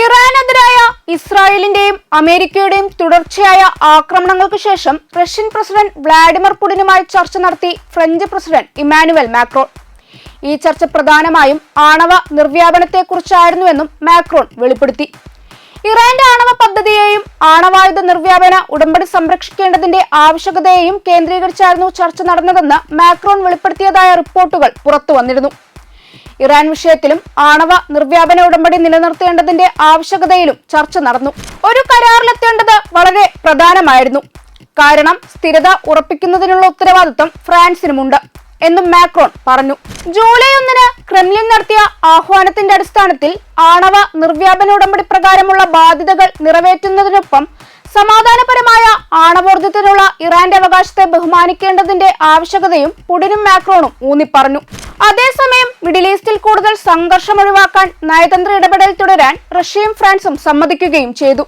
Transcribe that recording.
ഇറാനെതിരായ ഇസ്രായേലിന്റെയും അമേരിക്കയുടെയും തുടർച്ചയായ ആക്രമണങ്ങൾക്ക് ശേഷം റഷ്യൻ പ്രസിഡന്റ് വ്ളാഡിമിർ പുടിനുമായി ചർച്ച നടത്തി ഫ്രഞ്ച് പ്രസിഡന്റ് ഇമാനുവൽ മാക്രോൺ. ഈ ചർച്ച പ്രധാനമായും ആണവ നിർവ്യാപനത്തെക്കുറിച്ചായിരുന്നുവെന്നും മാക്രോൺ വെളിപ്പെടുത്തി. ഇറാന്റെ ആണവ പദ്ധതിയെയും ആണവായുധ നിർവ്യാപന ഉടമ്പടി സംരക്ഷിക്കേണ്ടതിന്റെ ആവശ്യകതയെയും കേന്ദ്രീകരിച്ചായിരുന്നു ചർച്ച നടന്നതെന്ന് മാക്രോൺ വെളിപ്പെടുത്തിയതായ റിപ്പോർട്ടുകൾ പുറത്തുവന്നിരുന്നു. ഇറാൻ വിഷയത്തിലും ആണവ നിർവ്യാപന ഉടമ്പടി നിലനിർത്തേണ്ടതിന്റെ ആവശ്യകതയിലും ചർച്ച നടന്നു. ഒരു കരാറിലെത്തേണ്ടത് വളരെ പ്രധാനമായിരുന്നു. കാരണം സ്ഥിരത ഉറപ്പിക്കുന്നതിനുള്ള ഉത്തരവാദിത്വം ഫ്രാൻസിനുമുണ്ട് എന്നും മാക്രോൺ പറഞ്ഞു. ജൂലൈ ഒന്നിന് ക്രെംലിൻ നടത്തിയ ആഹ്വാനത്തിന്റെ അടിസ്ഥാനത്തിൽ ആണവ നിർവ്യാപന ഉടമ്പടി പ്രകാരമുള്ള ബാധ്യതകൾ നിറവേറ്റുന്നതിനൊപ്പം സമാധാനപരമായ ആണവോർജത്തിനുള്ള ഇറാന്റെ അവകാശത്തെ ബഹുമാനിക്കേണ്ടതിന്റെ ആവശ്യകതയും പുടിനും മാക്രോണും ഊന്നിപ്പറഞ്ഞു. അതേസമയം മിഡിൽ ഈസ്റ്റിൽ കൂടുതൽ സംഘർഷം ഒഴിവാക്കാൻ നയതന്ത്ര ഇടപെടൽ തുടരാൻ റഷ്യയും ഫ്രാൻസും സമ്മതിക്കുകയും ചെയ്തു.